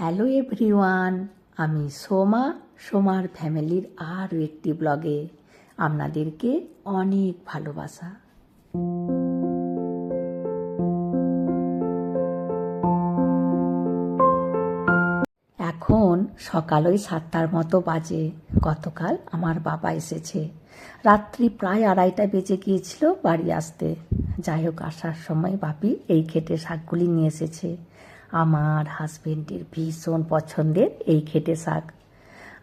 Hello everyone, আমি সোমা, সোমার ফ্যামিলির আরও একটি ব্লগে আপনাদেরকে অনেক ভালোবাসা। এখন সকাল ওই সাতটার মতো বাজে, গতকাল আমার বাবা এসেছে। রাত্রি প্রায় আড়াইটা বেজে গিয়েছিল বাড়ি আসতে। যাই হোক, আসার সময় বাপি এই খেটে শাকগুলি নিয়ে এসেছে। আমার হাজবেন্ডের ভীষণ পছন্দের এই খেটে শাক।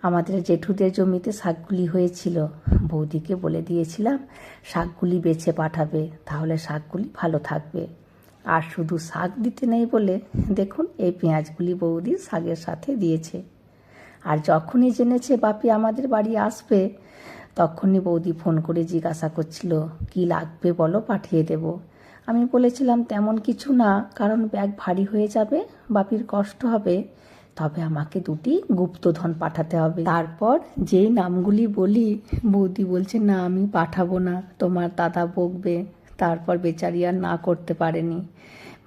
আমাদের জেঠুদের জমিতে শাকগুলি হয়েছিল। বৌদিকে বলে দিয়েছিলাম, শাকগুলি বেছে পাঠাবে, তাহলে শাকগুলি ভালো থাকবে। আর শুধু শাক দিতে নেই বলে, দেখুন, এই পেঁয়াজগুলি বৌদি শাকের সাথে দিয়েছে। আর যখনই জেনেছে বাপি আমাদের বাড়ি আসবে, তখনই বৌদি ফোন করে জিজ্ঞাসা করছিল, কি লাগবে বলো, পাঠিয়ে দেব। আমি বলেছিলাম তেমন কিছু না, কারণ ব্যাগ ভারী হয়ে যাবে, বাপির কষ্ট হবে। তবে আমাকে দুটি গুপ্তধন পাঠাতে হবে। তারপর যেই নামগুলি বলি, বৌদি বলছে, না, আমি পাঠাবো না, তোমার দাদা বকবে। তারপর বেচারি আর না করতে পারেনি।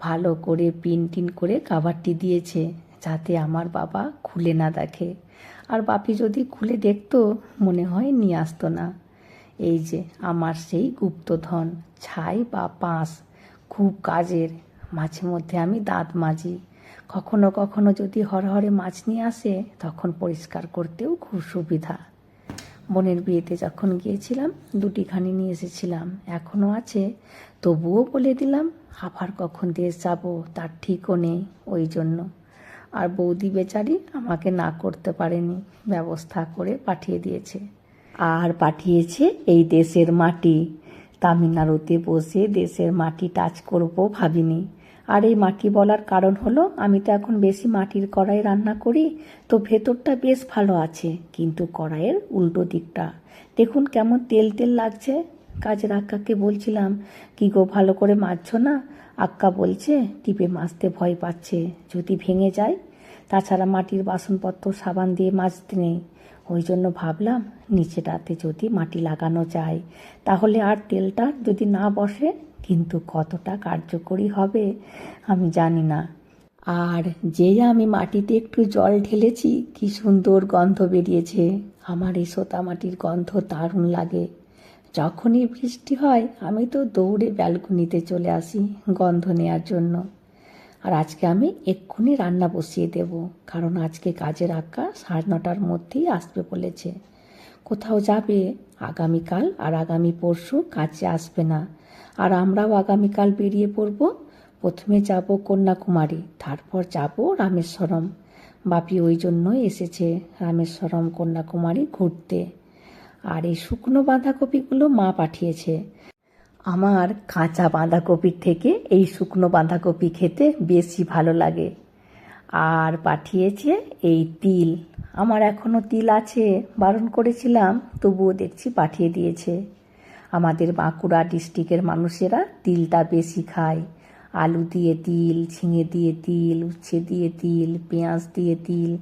ভালো করে পিন টিন করে কাভারটি দিয়েছে, যাতে আমার বাবা খুলে না দেখে। আর বাপি যদি খুলে দেখতো, মনে হয় নিয়ে আসতো না। এই যে, আমার সেই গুপ্তধন, ছাই বা পাঁশ। খুব কাজের। মাঝে মধ্যে আমি দাঁত মাজি। কখনো কখনো যদি হরহরে মাছ নিয়ে আসে, তখন পরিষ্কার করতেও খুব সুবিধা। বোনের বিয়েতে যখন গিয়েছিলাম দুটি খানি নিয়ে এসেছিলাম। এখনও আছে। তবুও বলে দিলাম, আবার কখন দেশ যাব তার ঠিকও নেই ওই জন্য। আর বৌদি বেচারি আমাকে না করতে পারেনি, ব্যবস্থা করে পাঠিয়ে দিয়েছে। আর পাঠিয়েছে এই দেশের মাটি। তামিলনাড়ুতে বসে দেশের মাটি টাচ করব ভাবিনি। আর এই মাটি বলার কারণ হলো, আমি তো এখন বেশি মাটির কড়াই রান্না করি, তো ভেতরটা বেশ ভালো আছে, কিন্তু কড়াইয়ের উল্টো দিকটা। দেখুন কেমন তেল তেল লাগছে। কাজের আক্কাকে বলছিলাম, কি গো, ভালো করে মাজছো না? আক্কা বলছে, টিপে মাজতে ভয় পাচ্ছে, যদি ভেঙে যায়? তাছাড়া মাটির বাসনপত্র সাবান দিয়ে মাজতে নেই। ওই জন্য ভাবলাম নিচেটাতে যদি মাটি লাগানো যায়, তাহলে আর তেলটা যদি না বসে, কিন্তু কতটা কার্যকরী হবে, আমি জানি না। আর যেই আমি মাটিতে একটু জল ঢেলেছি, কি সুন্দর গন্ধ বেরিয়েছে। আমার এই সোতা মাটির গন্ধ দারুণ লাগে। যখনই বৃষ্টি হয়, আমি তো দৌড়ে ব্যালকনিতে চলে আসি গন্ধ নেয়ার জন্য। আর আজকে আমি এক্ষুনি রান্না বসিয়ে দেব, কারণ আজকে কাজের আঁকা সাড়ে নটার মধ্যেই আসবে বলেছে। কোথাও যাবে, আগামীকাল আর আগামী পরশু কাজে আসবে না। আর আমরাও আগামীকাল বেরিয়ে পড়ব। প্রথমে যাব কন্যাকুমারী, তারপর যাব রামেশ্বরম। বাপি ওই জন্যই এসেছে রামেশ্বরম কন্যাকুমারী ঘুরতে। আর এই শুকনো বাঁধাকপিগুলো মা পাঠিয়েছে। আমার কাঁচা বাঁধাকপির থেকে এই শুকনো বাঁধাকপি খেতে বেশি ভালো লাগে। আর পাঠিয়েছে এই তিল। আমার এখনও তিল আছে, বারণ করেছিলাম, তবুও দেখছি পাঠিয়ে দিয়েছে। আমাদের বাঁকুড়া ডিস্ট্রিক্টের মানুষেরা তিলটা বেশি খায়। আলু দিয়ে তিল, ঝিঙে দিয়ে তিল, উচ্ছে দিয়ে তিল, পেঁয়াজ দিয়ে তিল,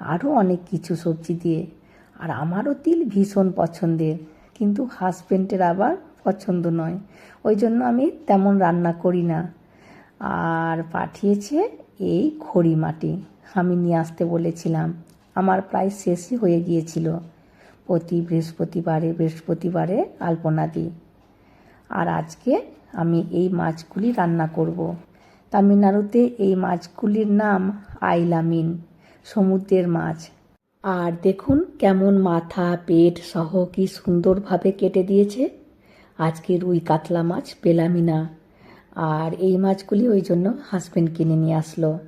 আরও অনেক কিছু সবজি দিয়ে। আর আমারও তিল ভীষণ পছন্দের। কিন্তু হাজবেন্ডের আবার পছন্দ নয়। ওই জন্য আমি তেমন রান্না করি না। আর পাঠিয়েছে এই খড়ি মাটি। আমি নিয়ে আসতে বলেছিলাম। আমার প্রায় শেষই হয়ে গিয়েছিল। প্রতি বৃহস্পতিবারে বৃহস্পতিবারে আলপনা দিই আর আজকে আমি এই মাছগুলি রান্না করব। তামিলনাড়ুতে এই মাছগুলির নাম আইলামিন, সমুদ্রের মাছ। আর দেখুন কেমন মাথা, পেট সহ কি সুন্দরভাবে কেটে দিয়েছে। আজকে রুই কাতলা মাছ পেলামই না। আর এই মাছগুলি ওই জন্য হাজব্যান্ড কিনে নিয়ে আসলো।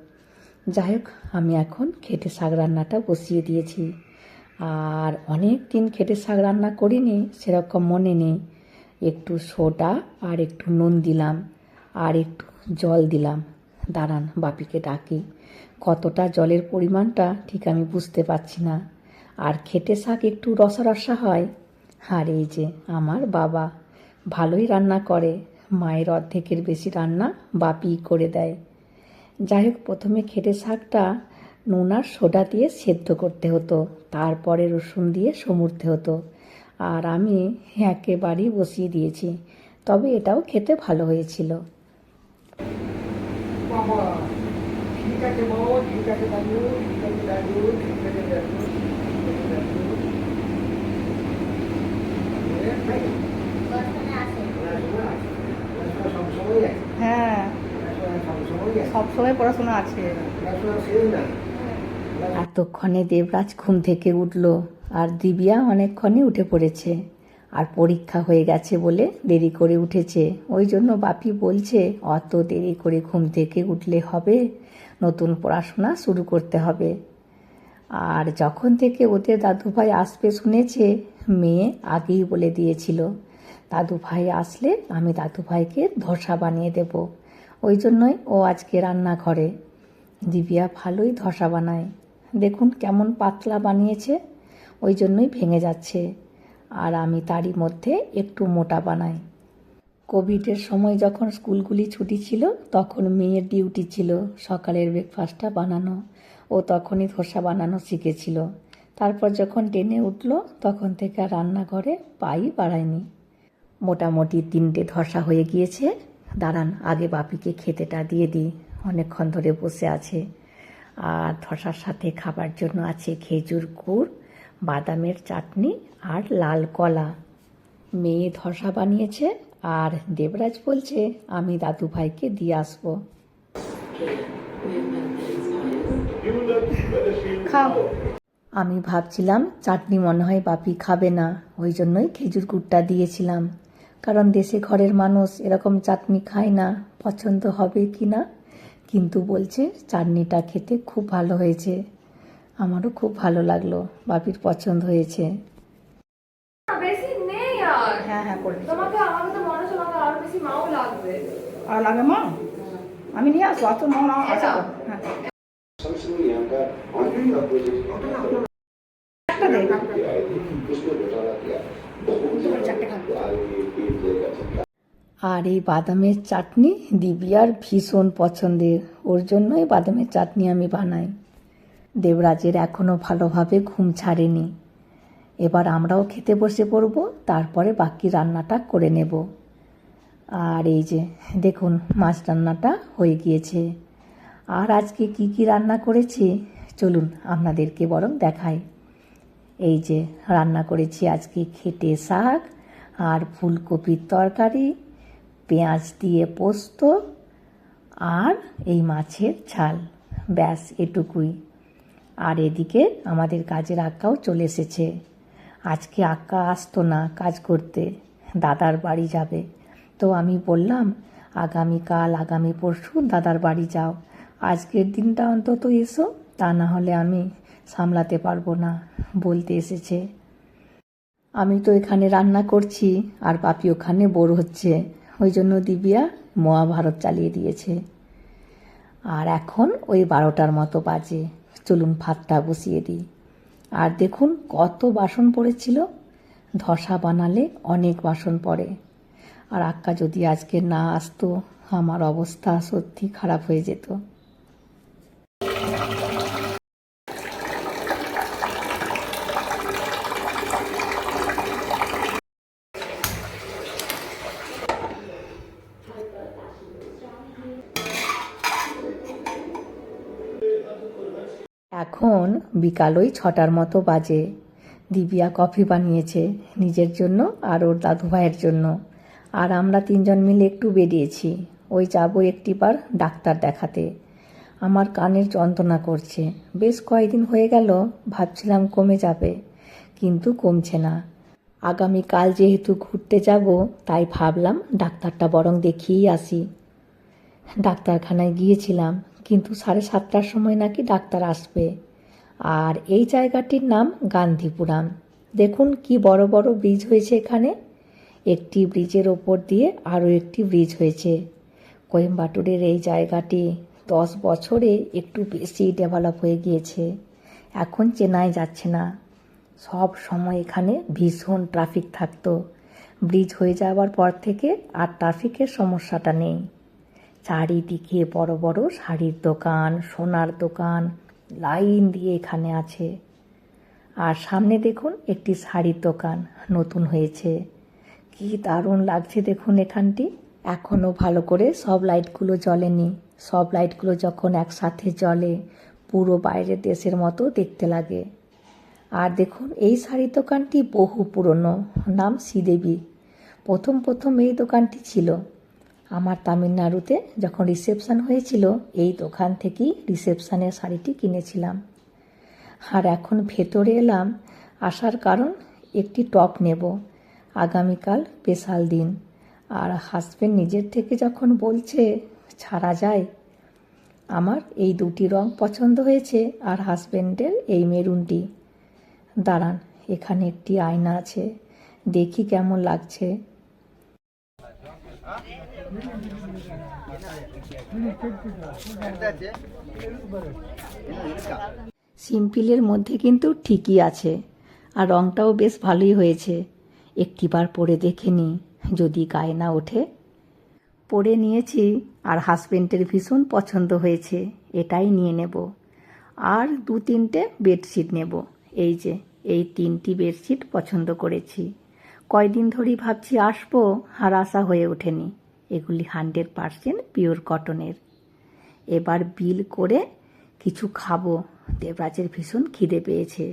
যাই হোক আমি এখন খেটে শাক রান্নাটা বসিয়ে দিয়েছি। আর অনেক দিন খেটে শাক রান্না করিনি, সেরকম মনে নেই। একটু সোডা আর একটু নুন দিলাম, আর একটু জল দিলাম। দাঁড়ান, বাপিকে ডাকি। কতটা জলের পরিমাণটা ঠিক আমি বুঝতে পারছি না। আর খেটে শাক একটু রসা রসা হয়। আর এই যে, আমার বাবা। ভালোই রান্না করে। মায়ের অর্ধেকের বেশি রান্না বাপি করে দেয়। যাই হোক প্রথমে খেটে শাকটা নুন আর সোডা দিয়ে সেদ্ধ করতে হতো। তারপরে রসুন দিয়ে সমুরতে হতো। আর আমি একেবারেই বসিয়ে দিয়েছি। তবে এটাও খেতে ভালো হয়েছিল। বাবা ঠিক আছে বউ ঠিক আছে দাদু ঠিক আছে দাদু ঠিক আছে দাদু ঠিক আছে দাদু এ, তাই না? পড়াশোনা আছে। পড়াশোনা সবসময়ই আছে। হ্যাঁ। সবসময় পড়াশোনা আছে। এতক্ষণে দেবরাজ ঘুম থেকে উঠল আর দিবিয়া অনেকক্ষণে উঠে পড়েছে। আর পরীক্ষা হয়ে গেছে বলে দেরি করে উঠেছে। ওই জন্য বাপি বলছে, অত দেরি করে ঘুম থেকে উঠলে হবে, নতুন পড়াশোনা শুরু করতে হবে। আর যখন থেকে ওদের দাদুভাই আসবে শুনেছে, মেয়ে আগেই বলে দিয়েছিল দাদুভাই আসলে আমি দাদুভাইকে ধোসা বানিয়ে দেব। ওই জন্যই ও আজকে রান্নাঘরে দিবিয়া ভালোই ধসা বানায়। দেখুন কেমন পাতলা বানিয়েছে, ওই জন্যই ভেঙে যাচ্ছে। আর আমি তারই মধ্যে একটু মোটা বানাই। কোভিডের সময় যখন স্কুলগুলি ছুটি ছিল, তখন মেয়ের ডিউটি ছিল সকালের ব্রেকফাস্টটা বানানো। ও তখনই ধোসা বানানো শিখেছিল। তারপর যখন টেনে উঠল, তখন থেকে আর রান্নাঘরে পাই বাড়ায়নি। মোটামুটি তিনটে ধসা হয়ে গিয়েছে। দাঁড়ান, আগে বাপিকে খেতেটা দিয়ে দিই। অনেকক্ষণ ধরে বসে আছে। আর ধসার সাথে খাবার জন্য আছে খেজুর গুড়, বাদামের চাটনি আর লাল কলা। মেয়ে ধসা বানিয়েছে আর দেবরাজ বলছে, আমি দাদু ভাইকে দিয়ে আসব। খাও। আমি ভাবছিলাম, চাটনি মনে হয় বাপি খাবে না। ওই জন্যই খেজুর গুড়টা দিয়েছিলাম। কারণ দেশে ঘরের মানুষ এরকম চাটনি খায় না পছন্দ হবে কি না? কিন্তু বলছে চাটনিটা খেতে খুব ভালো হয়েছে। আমারও খুব ভালো লাগল বাপির পছন্দ হয়েছে। হ্যাঁ হ্যাঁ করে আরও লাগে মা? আমি নিয়ে আসব মা হ্যাঁ একটা দে চারটে খাব আর এই বাদামের চাটনি দিবিয়ার ভীষণ পছন্দের। ওর জন্যই বাদামের চাটনি আমি বানাই। দেবরাজের এখনও ভালোভাবে ঘুম ছাড়েনি। এবার আমরাও খেতে বসে পড়ব, তারপরে বাকি রান্নাটা করে নেব। আর এই যে, দেখুন, মাছ রান্নাটা হয়ে গিয়েছে। আর আজকে কি কি রান্না করেছি? চলুন, আপনাদেরকে বরং দেখাই। এই যে, রান্না করেছি আজকে খেটে শাক আর ফুলকপির তরকারি পেঁয়াজ দিয়ে পোস্ত আর এই মাছের ঝাল। ব্যাস এটুকুই। আর এদিকে আমাদের কাজের আক্কাও চলে এসেছে। আজকে আক্কা আসতো না কাজ করতে। দাদার বাড়ি যাবে। তো আমি বললাম, আগামীকাল, আগামী পরশু দাদার বাড়ি যাও। আজকের দিনটা অন্তত এসো, তা না হলে আমি সামলাতে পারব না, বলতে এসেছে। আমি তো এখানে রান্না করছি, আর বাপি ওখানে বোর হচ্ছে। ওই জন্য দিবিয়া মহাভারত চালিয়ে দিয়েছে। আর এখন ওই বারোটার মতো বাজে। চলুন ভাতটা বসিয়ে দিই। আর দেখুন কত বাসন পড়েছিল। ধসা বানালে অনেক বাসন পড়ে। আর আক্কা যদি আজকে না আসতো, আমার অবস্থা সত্যি খারাপ হয়ে যেত। এখন বিকাল ওই ছটার মতো বাজে। দিবিয়া কফি বানিয়েছে নিজের জন্য আর ওর দাদু ভাইয়ের জন্য। আর আমরা তিনজন মিলে একটু বেরিয়েছি। ওই যাব একটিবার ডাক্তার দেখাতে। আমার কানের যন্ত্রণা করছে। বেশ কয়েকদিন হয়ে গেল, ভাবছিলাম কমে যাবে, কিন্তু কমছে না। আগামীকাল যেহেতু ঘুরতে যাব, তাই ভাবলাম ডাক্তারটা বরং দেখিয়েই আসি। ডাক্তারখানায় গিয়েছিলাম। কিন্তু সাড়ে সাতটার সময় নাকি ডাক্তার আসবে। আর এই জায়গাটির নাম গান্ধীপুরাম। দেখুন কি বড় বড় ব্রিজ হয়েছে এখানে। একটি ব্রিজের ওপর দিয়ে আরও একটি ব্রিজ হয়েছে। কোয়েম্বাটুরের এই জায়গাটি দশ বছরে একটু বেশি ডেভেলপ হয়ে গিয়েছে। এখন চেনাই যাচ্ছে না। সব সময় এখানে ভীষণ ট্রাফিক থাকতো। ব্রিজ হয়ে যাওয়ার পর থেকে আর ট্রাফিকের সমস্যাটা নেই। চারিদিকে বড় বড় শাড়ির দোকান, সোনার দোকান, লাইন দিয়ে এখানে আছে। আর সামনে দেখুন একটি শাড়ির দোকান নতুন হয়েছে। কি দারুণ লাগছে দেখুন এখানটি। এখনও ভালো করে সব লাইটগুলো জ্বলেনি। সব লাইটগুলো যখন একসাথে জ্বলে, পুরো বাইরের দেশের মতো দেখতে লাগে। আর দেখুন এই শাড়ি দোকানটি বহু পুরনো, নাম শ্রীদেবী। প্রথম প্রথম এই দোকানটি ছিল। আমার তামিলনাড়ুতে যখন রিসেপশান হয়েছিল, এই দোকান থেকেই রিসেপশানের শাড়িটি কিনেছিলাম। আর এখন ভেতরে এলাম, আসার কারণ একটি টপ নেব। আগামীকাল স্পেশাল দিন। আর হাজবেন্ড নিজের থেকে যখন বলছে, ছাড়া যায়। আমার এই দুটি রং পছন্দ হয়েছে আর হাজবেন্ডের এই মেরুনটি। দাঁড়ান, এখানে একটি আয়না আছে। দেখি কেমন লাগছে। সিম্পলের মধ্যে কিন্তু ঠিকই আছে, আর রংটাও বেশ ভালোই হয়েছে। একটিবার পরে দেখে নি, যদি গায়ে না ওঠে। পরে নিয়েছি, আর হাজবেন্ডের ভীষণ পছন্দ হয়েছে, এটাই নিয়ে নেব। আর দু তিনটে বেডশিট নেব, এই যে, এই তিনটি বেডশিট পছন্দ করেছি। কয়দিন ধরেই ভাবছি আসব, আর আশা হয়ে ওঠেনি। এগুলি হান্ড্রেড পারসেন্ট পিওর কটনের। এবার বিল করে কিছু খাব। দেবরাজের ভীষণ খিদে পেয়েছে।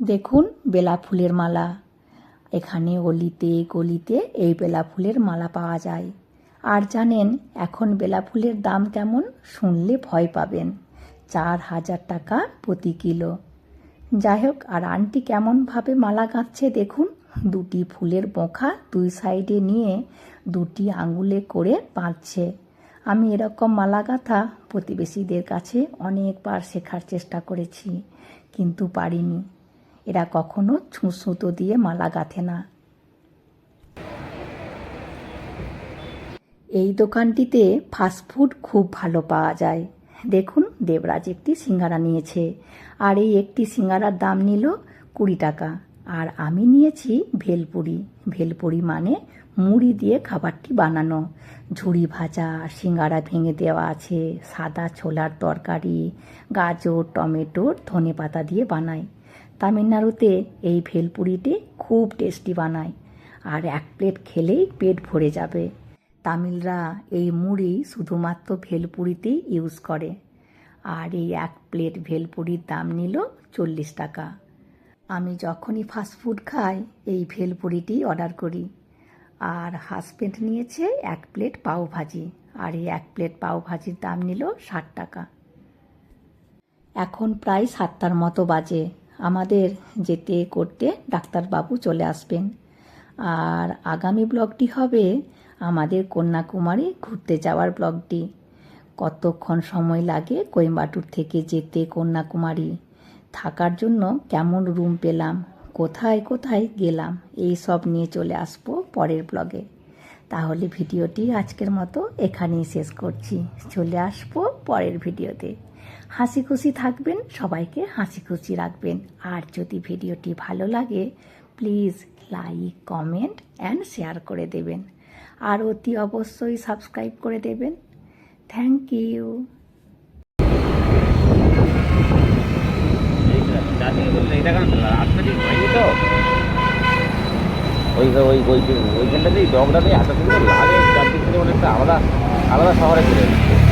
দেখুন বেলা ফুলের মালা। এখানে অলিতে গলিতে এই বেলা ফুলের মালা পাওয়া যায়। আর জানেন, এখন বেলা ফুলের দাম কেমন শুনলে ভয় পাবেন। চার হাজার টাকা প্রতি কিলো। যাই হোক, আর আন্টি কেমনভাবে মালা গাঁথছে দেখুন। দুটি ফুলের বোঁখা দুই সাইডে নিয়ে দুটি আঙুলে করে বাঁধছে। আমি এরকম মালা গাঁথা প্রতিবেশীদের কাছে অনেকবার শেখার চেষ্টা করেছি, কিন্তু পারিনি। এরা কখনো ছুঁসুতো দিয়ে মালা গাঁথে না। এই দোকানটিতে ফাস্টফুড খুব ভালো পাওয়া যায়। দেখুন, দেবরাজ একটি সিঙ্গারা নিয়েছে, আর এই একটি সিঙ্গারার দাম নিল কুড়ি টাকা, আর আমি নিয়েছি ভেলপুরি। ভেলপুরি মানে মুড়ি দিয়ে খাবারটি বানানো। ঝুড়ি ভাজা, সিঙ্গারা ভেঙে দেওয়া আছে, সাদা ছোলার তরকারি, গাজর টমেটোর ধনে পাতা দিয়ে বানায়। তামিলনাড়ুতে এই ভেলপুরিটি খুব টেস্টি বানায় আর এক প্লেট খেলেই পেট ভরে যাবে। তামিলরা এই মুড়ি শুধুমাত্র ভেলপুরিতেই ইউজ করে আর এই এক প্লেট ভেলপুরির দাম নিল চল্লিশ টাকা। আমি যখনই ফাস্টফুড খাই, এই ভেলপুরিটি অর্ডার করি। আর হাজবেন্ড নিয়েছে এক প্লেট পাও ভাজি। আর এই এক প্লেট পাও ভাজির দাম নিল ষাট টাকা। এখন প্রায় সাতটার মতো বাজে। আমাদের যেতে করতে ডাক্তারবাবু চলে আসবেন। আর আগামী ব্লগটি হবে আমাদের কন্যাকুমারী ঘুরতে যাওয়ার ব্লগটি কতক্ষণ সময় লাগে কোয়েম্বাটুর থেকে যেতে কন্যাকুমারী? থাকার জন্য কেমন রুম পেলাম? কোথায় কোথায় গেলাম, এই সব নিয়ে চলে আসব পরের ব্লগে তাহলে ভিডিওটি আজকের মতো এখানেই শেষ করছি। চলে আসব পরের ভিডিওতে। হাসি খুশি থাকবেন, সবাইকে হাসি খুশি রাখবেন। আর যদি ভিডিওটি ভালো লাগে please like comment and share করে দেবেন। আর অতি অবশ্যই সাবস্ক্রাইব করে দেবেন। থ্যাংক ইউ এটা তো। ওই ওইখানটাতেই ডগটাতেই এত সুন্দর লাগে, চারদিক থেকে অনেকটা আলাদা আলাদা শহরে চলে এসেছে।